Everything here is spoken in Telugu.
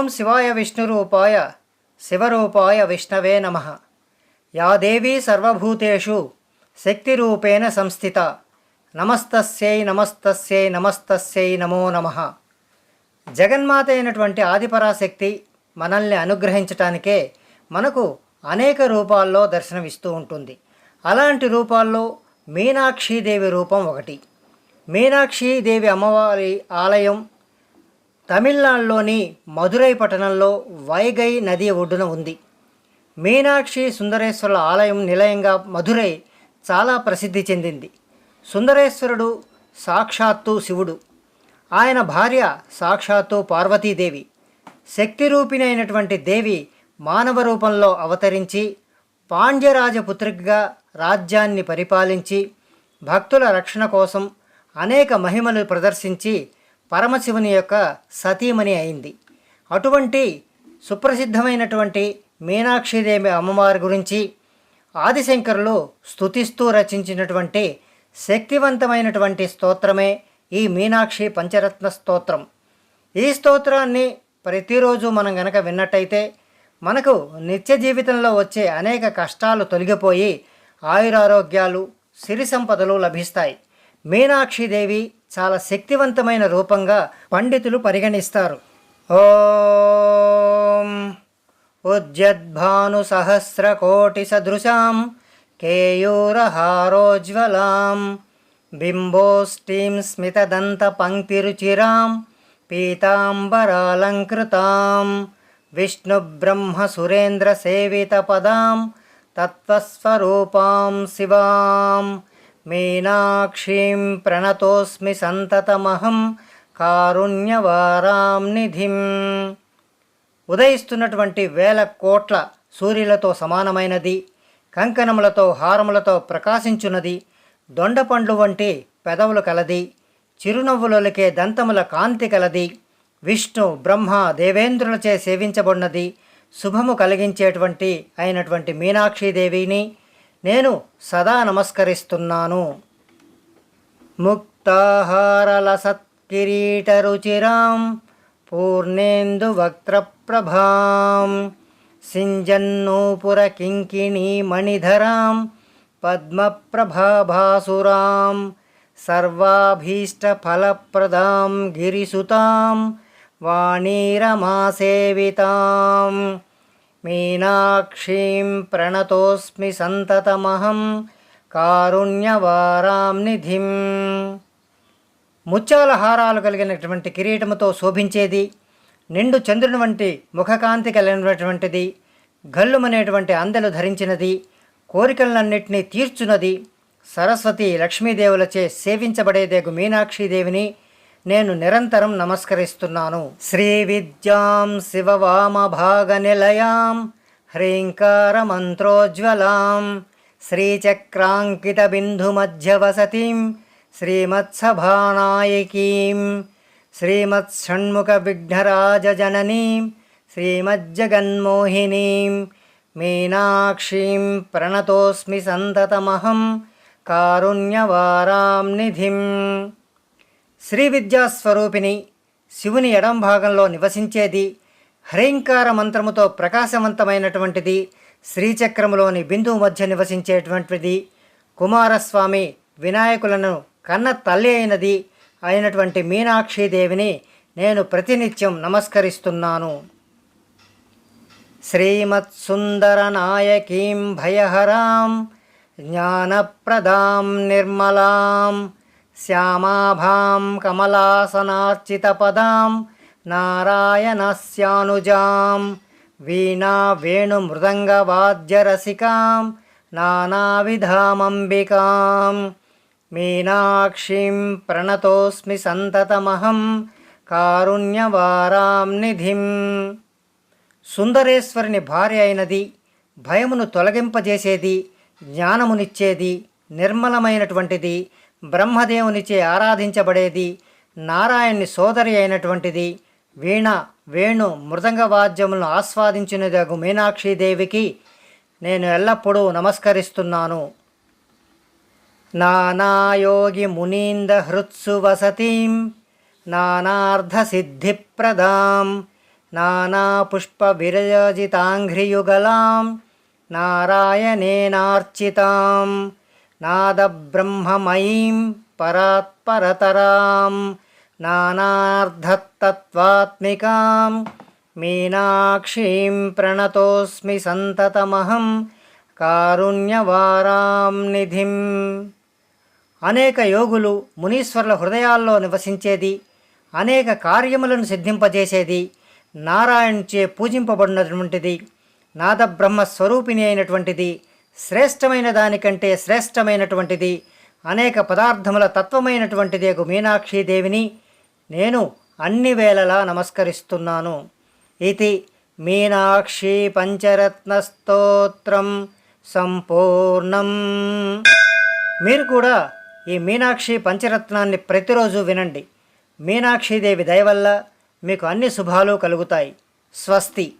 ఓం శివాయ విష్ణురూపాయ శివరూపాయ విష్ణవే నమ. యా దేవీ సర్వభూతేషు శక్తిరూపేణ సంస్థిత. నమస్తస్యై నమస్తస్యై నమస్తస్యై నమో నమః. జగన్మాత అయినటువంటి ఆదిపరాశక్తి మనల్ని అనుగ్రహించటానికే మనకు అనేక రూపాల్లో దర్శనమిస్తూ ఉంటుంది. అలాంటి రూపాల్లో మీనాక్షీదేవి రూపం ఒకటి. మీనాక్షీదేవి అమ్మవారి ఆలయం తమిళనాడులోని మధురై పట్టణంలో వైగై నది ఒడ్డున ఉంది. మీనాక్షి సుందరేశ్వరుల ఆలయం నిలయంగా మధురై చాలా ప్రసిద్ధి చెందింది. సుందరేశ్వరుడు సాక్షాత్తు శివుడు. ఆయన భార్య సాక్షాత్తు పార్వతీదేవి. శక్తి రూపిణైనటువంటి అయినటువంటి దేవి మానవ రూపంలో అవతరించి పాండ్యరాజపుత్రికగా రాజ్యాన్ని పరిపాలించి భక్తుల రక్షణ కోసం అనేక మహిమలు ప్రదర్శించి పరమశివుని యొక్క సతీమణి అయింది. అటువంటి సుప్రసిద్ధమైనటువంటి మీనాక్షిదేవి అమ్మవారి గురించి ఆదిశంకరులు స్తుతిస్తూ రచించినటువంటి శక్తివంతమైనటువంటి స్తోత్రమే ఈ మీనాక్షి పంచరత్న స్తోత్రం. ఈ స్తోత్రాన్ని ప్రతిరోజు మనం గనక విన్నట్టయితే మనకు నిత్య జీవితంలో వచ్చే అనేక కష్టాలు తొలగిపోయి ఆయురారోగ్యాలు సిరి సంపదలు లభిస్తాయి. మీనాక్షిదేవి చాలా శక్తివంతమైన రూపంగా పండితులు పరిగణిస్తారు. ఓం ఉజ్జద్భాను సహస్రకోటి సదృశాం కేయూరహారోజ్వలాం బింబోష్టీం స్మితదంత పంక్తిరుచిరాం పీతాంబరాలంకృతాం విష్ణుబ్రహ్మసురేంద్రసేవితపదాం తత్వస్వరూపాం శివాం మీనాక్షీం ప్రణతోస్మి సంతతమహం కారుణ్యవారాం నిధిం. ఉదయిస్తున్నటువంటి వేల కోట్ల సూర్యులతో సమానమైనది కంకణములతో హారములతో ప్రకాశించున్నది దొండపండ్లు వంటి పెదవులు కలది చిరునవ్వులకే దంతముల కాంతి కలది విష్ణు బ్రహ్మ దేవేంద్రులచే సేవించబడినది శుభము కలిగించేటువంటి అయినటువంటి మీనాక్షీదేవిని నేను సదా నమస్కరిస్తున్నాను. ముక్తాహారలసత్కిరీటరుచిరాం పూర్ణేందువక్త్రప్రభాం సింజన్నూపురకింకిణీ మణిధరాం పద్మప్రభాభాసురాం సర్వాభీష్టఫలప్రదాం గిరిసుతాం వాణీరమాసేవితాం. మీనాక్షీం ప్రణతోస్మి సంతతమహం కారుణ్యవారాం నిధిం. ముత్యాల హారాలు కలిగినటువంటి కిరీటముతో శోభించేది నిండు చంద్రుని వంటి ముఖకాంతి కలిగినటువంటిది గల్లుమనేటువంటి అందెలు ధరించినది కోరికలన్నింటినీ తీర్చున్నది సరస్వతి లక్ష్మీదేవులచే సేవించబడేదేగు మీనాక్షీదేవిని నేను నిరంతరం నమస్కరిస్తున్నాను. శ్రీ విద్యాం శివవామభాగ నిలయాం హ్రీంకార మంత్రోజ్వలాం శ్రీచక్రాంకిత బిందు మధ్య వసతిం శ్రీమత్సభానాయకీం శ్రీమత్షణ్ముఖ విఘ్నరాజ జననీం శ్రీమజ్జగన్మోహినీం మీనాక్షీం ప్రణతోస్మి సంతతమహం కారుణ్యవారాం నిధిం శ్రీ విద్యాస్వరూపిణి శివుని ఎడం భాగంలో నివసించేది హరింకార మంత్రముతో ప్రకాశవంతమైనటువంటిది శ్రీచక్రములోని బిందువు మధ్య నివసించేటువంటిది కుమారస్వామి వినాయకులను కన్న తల్లి అయినది అయినటువంటి మీనాక్షీదేవిని నేను ప్రతినిత్యం నమస్కరిస్తున్నాను. శ్రీమత్సుందరనాయకీం భయహరాం జ్ఞానప్రదాం నిర్మలాం. శ్యామాభాం కమలాసనార్చితపదాం నారాయణస్యానుజాం వీణా వేణుమృదంగవాద్యరసికాం నానావిధామంబికాం మీనాక్షీం ప్రణతోస్మి సంతతమహం కారుణ్యవారాం నిధిం సుందరేశ్వరుని భార్య అయినది భయమును తొలగింపజేసేది జ్ఞానమునిచ్చేది నిర్మలమైనటువంటిది బ్రహ్మదేవునిచే ఆరాధించబడేది నారాయణ్ని సోదరి అయినటువంటిది. వీణ వేణు మృదంగ వాద్యములను ఆస్వాదించినదగు మీనాక్షీదేవికి నేను ఎల్లప్పుడూ నమస్కరిస్తున్నాను. నానాయోగి మునీంద హృత్సు వసతిం నానార్థసిద్ధిప్రదాం నానాపుష్పవిరజితాంఘ్రియుగలాం నారాయణేనార్చితాం. నాదబ్రహ్మమయీం పరాత్పరతరాం నానార్ధతత్వాత్మికాం మీనాక్షీం ప్రణతోస్మి సంతతమహం కారుణ్యవారాం నిధిం అనేక యోగులు మునీశ్వరుల హృదయాల్లో నివసించేది అనేక కార్యములను సిద్ధింపజేసేది నారాయణచే పూజింపబడినటువంటిది నాదబ్రహ్మ స్వరూపిణి అయినటువంటిది శ్రేష్టమైన దానికంటే శ్రేష్టమైనటువంటిది అనేక పదార్థముల తత్వమైనటువంటిది ఒక మీనాక్షీదేవిని నేను అన్ని వేళలా నమస్కరిస్తున్నాను. ఇది మీనాక్షి పంచరత్న స్తోత్రం సంపూర్ణం. మీరు కూడా ఈ మీనాక్షి పంచరత్నాన్ని ప్రతిరోజు వినండి. మీనాక్షీదేవి దయ వల్ల మీకు అన్ని శుభాలు కలుగుతాయి. స్వస్తి.